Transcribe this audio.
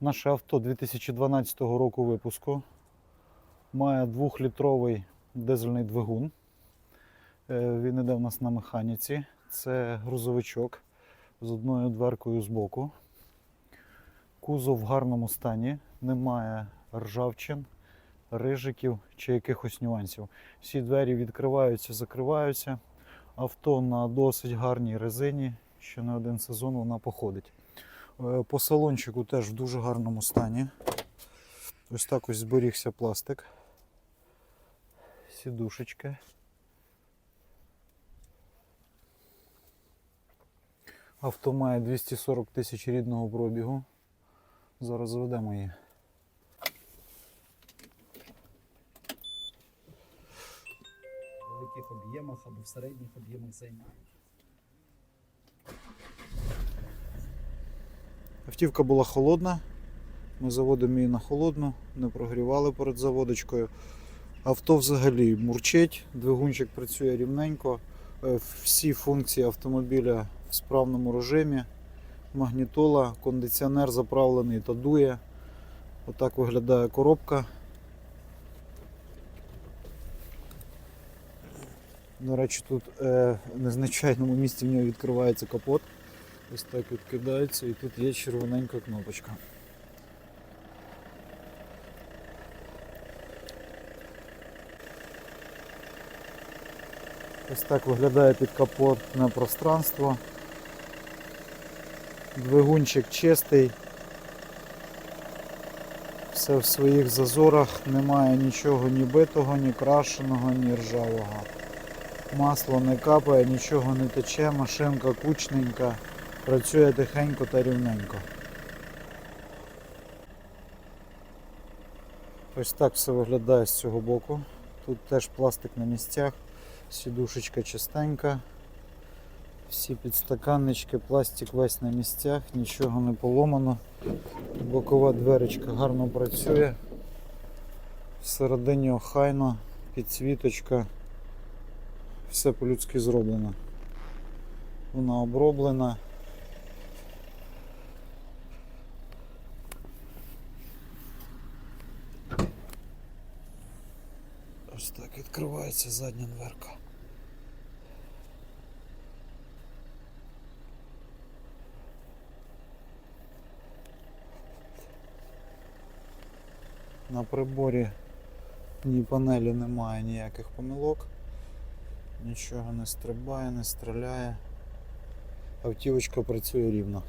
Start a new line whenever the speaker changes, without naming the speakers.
Наше авто 2012 року випуску. Має 2-літровий дизельний двигун. Е, Він іде в нас на механіці. Це грузовичок з одною дверкою збоку. Кузов в гарному стані, немає ржавчин, рижиків чи якихось нюансів. Всі двері відкриваються, закриваються. Авто на досить гарній резині. Ще не один сезон вона походить. Е, По салончику теж в дуже гарному стані. Ось так ось зберігся пластик. Сідушечка. Авто має 240 тисяч рідного пробігу. Зараз заведемо її.
великих об'ємах або в середніх об'ємах займає.
Автівка була холодна. Ми заводимо її на холодну, не прогрівали перед заводочкою. Авто взагалі мурчить, двигунчик працює рівненько. Е, Всі функції автомобіля в справному режимі. Магнітола, кондиціонер заправлений та дує. Отак виглядає коробка. До речі, тут е, в незвичайному місці в нього відкривається капот. Ось так відкидається і тут є червоненька кнопочка. Ось так виглядає підкапотне пространство. Двигунчик чистий. Все в своїх зазорах, немає нічого ні битого, ні крашеного, ні ржавого. Масло не капає, нічого не тече, машинка кучненька, працює тихенько та рівненько. Ось так все виглядає з цього боку. Тут теж пластик на місцях, сідушечка чистенька. Всі підстаканнички, пластик весь на місцях, нічого не поломано. Бокова дверечка гарно працює. Всередині охайно, підсвіточка. Все по-людськи зроблено. Вона оброблена. Ось так відкривається задня дверка. На приборі ні панелі немає ніяких помилок. Нічого не стрибає, не стріляє. Автівочка працює рівно.